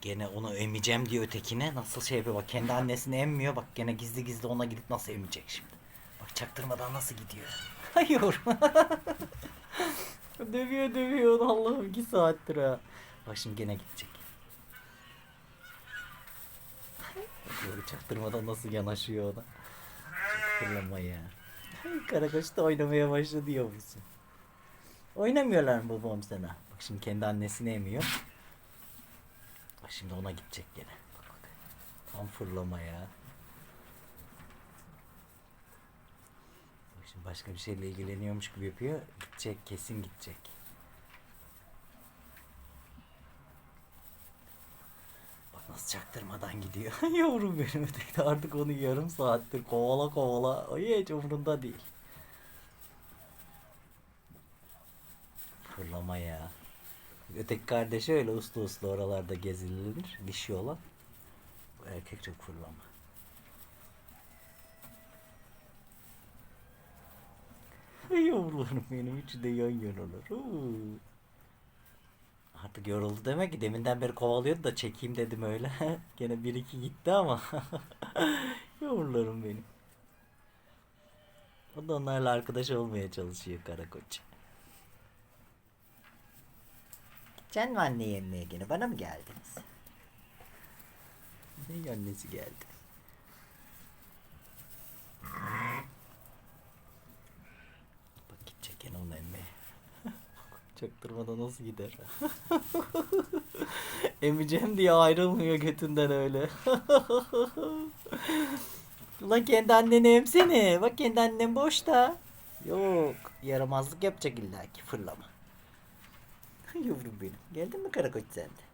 Gene onu emeceğim diyor ötekine. Nasıl şey yapıyor bak kendi annesini emmiyor. Bak gene gizli gizli ona gidip nasıl emecek şimdi. Bak çaktırmadan nasıl gidiyor. Hayır. dövüyor dövüyor Allah'ım iki saattir ha. Bak şimdi gene gidecek. Böyle çaktırmadan nasıl yanaşıyor ona. Fırlama ya. Da oynamaya başladı yavrusu. Oynamıyorlar mı babam sana? Bak şimdi kendi annesini emiyor. Şimdi ona gidecek gene. Tam fırlama ya. Bak şimdi başka bir şeyle ilgileniyormuş gibi yapıyor. Gidecek kesin gidecek. Bak nasıl çaktırmadan gidiyor. Yavrum benim öteki artık onu yarım saattir kovala kovala. O hiç umurunda değil. Fırlama ya. Öteki kardeşi öyle uslu uslu oralarda gezilir. Dişi olan. Erkek çok fırlama. Yavrularım benim üçü de yan yanalar. Oo. Artık yoruldu demek ki deminden beri kovalıyordu da çekeyim dedim öyle. Gene bir iki gitti ama. Yavrularım benim. O da onlarla arkadaş olmaya çalışıyor karakoç. Sen mi anne yemeye gene bana mı geldiniz? Ne annesi geldi? Bak gidecek gene onu emmeye. Çaktırmadan nasıl gider? Emeceğim diye ayrılmıyor götünden öyle. Ulan kendi anneni emsene. Bak kendi annen boşta. Yok. Yaramazlık yapacak illaki fırlama. Yavrum benim. Geldin mi karakoç sen de?